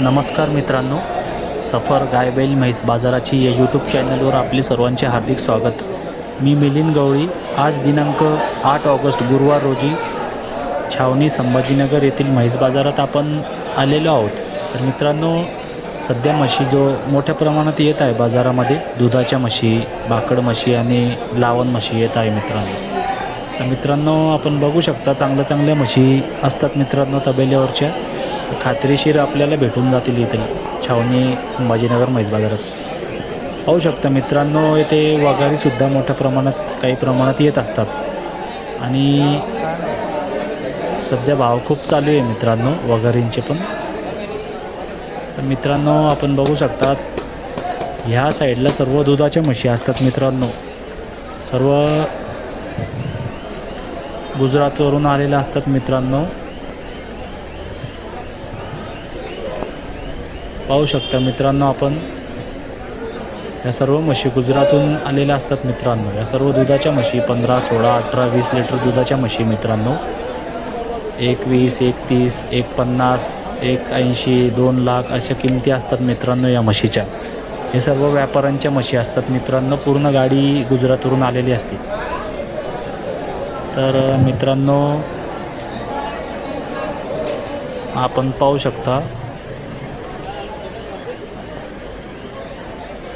नमस्कार मित्रांनो सफर गायबैल म्हैस बाजाराची या यूट्यूब चॅनलवर आपले सर्वांचे हार्दिक स्वागत. मी मिलिंद गवळी. आज दिनांक आठ ऑगस्ट गुरुवार रोजी छावणी संभाजीनगर येथील म्हैस बाजारात आपण आलेलो आहोत. तर मित्रांनो सध्या म्हशी जो मोठ्या प्रमाणात येत आहे बाजारामध्ये दुधाच्या म्हशी बाकड म्हशी आणि लावण म्हशी येत आहे मित्रांनो. तर मित्रांनो आपण बघू शकता चांगल्या चांगल्या म्हशी असतात मित्रांनो तबेल्यावरच्या. खात्रीशीर आपल्याला भेटून जातील इथे छावणी संभाजीनगर म्हैस बाजारात. पाहू शकता मित्रांनो येथे वगारीसुद्धा मोठ्या प्रमाणात काही प्रमाणात येत असतात. आणि सध्या भाव खूप चालू आहे मित्रांनो वगारींचे पण. तर मित्रांनो आपण बघू शकतात ह्या साईडला सर्व दुधाच्या म्हशी असतात मित्रांनो. सर्व गुजरातवरून आलेल्या असतात मित्रांनो. पाहू शकता मित्रांनो आपण. या सर्व म्हशी गुजरातून आलेल्या असतात मित्रांनो. या सर्व दुधाच्या म्हशी पंधरा सोळा अठरा वीस लिटर दुधाच्या म्हशी मित्रांनो. एक वीस एक तीस एक पन्नास एक ऐंशी दोन लाख अशा किमती असतात मित्रांनो या म्हशीच्या. हे सर्व व्यापाऱ्यांच्या म्हशी असतात मित्रांनो. पूर्ण गाडी गुजरातवरून आलेली असते. तर मित्रांनो आपण पाहू शकता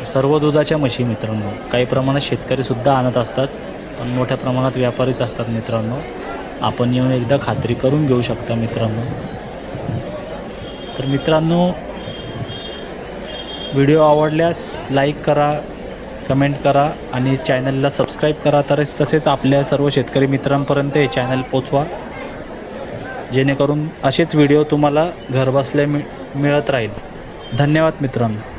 सर्व दुधाच्या म्हशी मित्रांनो. काही प्रमाणात शेतकरीसुद्धा आणत असतात पण मोठ्या प्रमाणात व्यापारीच असतात मित्रांनो. आपण येऊन एकदा खात्री करून घेऊ शकता मित्रांनो. तर मित्रांनो व्हिडिओ आवडल्यास लाईक करा कमेंट करा आणि चॅनलला सबस्क्राईब करा. तर तसेच आपल्या सर्व शेतकरी मित्रांपर्यंत हे चॅनल पोचवा. जेणेकरून असेच व्हिडिओ तुम्हाला घरबसल्या मि मिळत राहील. धन्यवाद मित्रांनो.